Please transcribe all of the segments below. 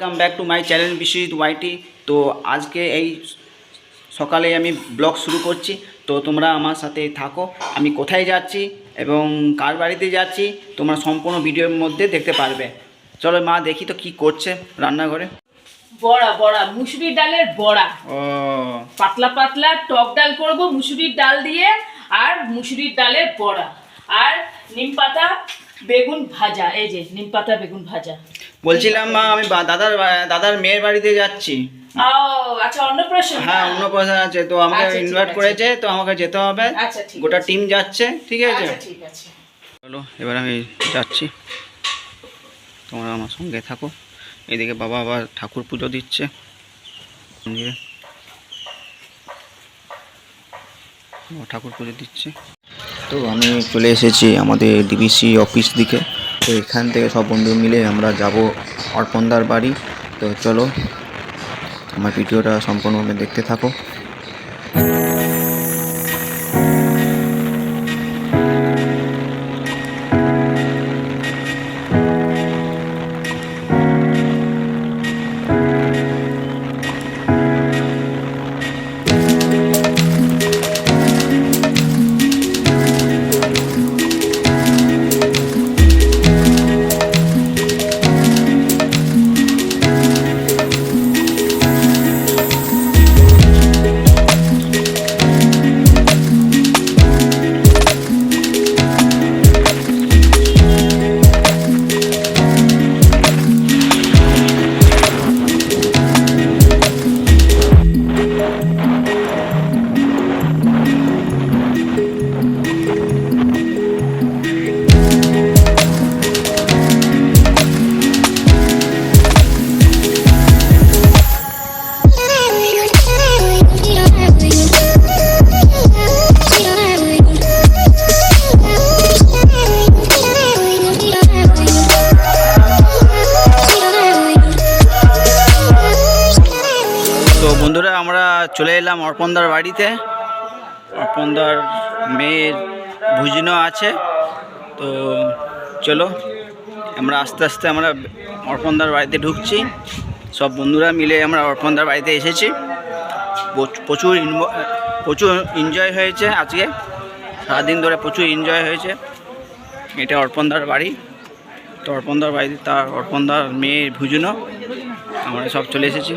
Welcome back to my channel Biswajit YT তো আজকে এই সকালে আমি ব্লগ শুরু করছি। তো তোমরা আমার সাথে থাকো। আমি কোথায় যাচ্ছি এবং কার বাড়িতে যাচ্ছি তোমরা সম্পূর্ণ ভিডিওর মধ্যে দেখতে পারবে। চলো মা দেখি তো কি করছে রান্নাঘরে। বড়া বড়া মুসুরির ডালের বড়া। ও। পাতলা পাতলা টক ডাল করব মুসুরির ডাল দিয়ে আর মুসুরির ডালের বড়া। আর নিম পাতা বেগুন ভাজা এই যে নিম পাতা বেগুন ভাজা। বলছিলাম মা আমি দাদার দাদার মেয়ের বাড়িতে যাচ্ছি। ও আচ্ছা হ্যাঁ অন্নপ্রাশন আছে তো আমাকে আচ্ছা, ইনভাইট করেছে তো আমাকে যেতে হবে। আচ্ছা গোটা টিম যাচ্ছে ঠিক আছে? আচ্ছা ঠিক আছে। চলো এবার আমি যাচ্ছি। তোমরা আমার সঙ্গে থাকো। এদিকে বাবা আবার ঠাকুর পুজো দিচ্ছে। মন্দিরে ঠাকুর পুজো দিচ্ছে। তো আমি চলে এসেছি আমাদের ডিবিসি অফিস দিকে। তো এখান থেকে সব বন্ধু মিলে আমরা যাব অর্পণদার বাড়ি। তো চলো, আমার ভিডিওটা সম্পূর্ণভাবে দেখতে থাকো। বন্ধুরা, আমরা চলে এলাম অর্পণদার বাড়িতে। অর্পণদার মেয়ের ভুজিনো আছে। তো চলো, আমরা আস্তে আস্তে আমরা অর্পণদার বাড়িতে ঢুকছি। সব বন্ধুরা মিলে আমরা অর্পণদার বাড়িতে এসেছি। প্রচ- প্রচুর প্রচুর এনজয় হয়েছে আজকে। সারাদিন ধরে প্রচুর এনজয় হয়েছে। এটা অর্পণদার বাড়ি। তো অর্পণদার বাড়িতে তার অর্পণদার মেয়ের ভুজনো আমরা সব চলে এসেছি।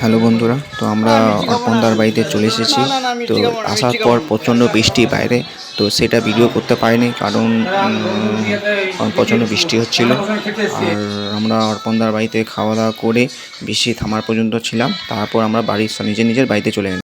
হ্যালো বন্ধুরা, তো আমরা অর্পণদার বাড়িতে চলে এসেছি। তো আসার পর প্রচণ্ড বৃষ্টি বাইরে, তো সেটা ভিডিও করতে পারিনি কারণ প্রচণ্ড বৃষ্টি হচ্ছিল। আর আমরা অর্পণদার বাড়িতে খাওয়া দাওয়া করে বৃষ্টি থামার পর্যন্ত ছিলাম। তারপর আমরা বাড়ির নিজের নিজের বাড়িতে চলে গেলাম।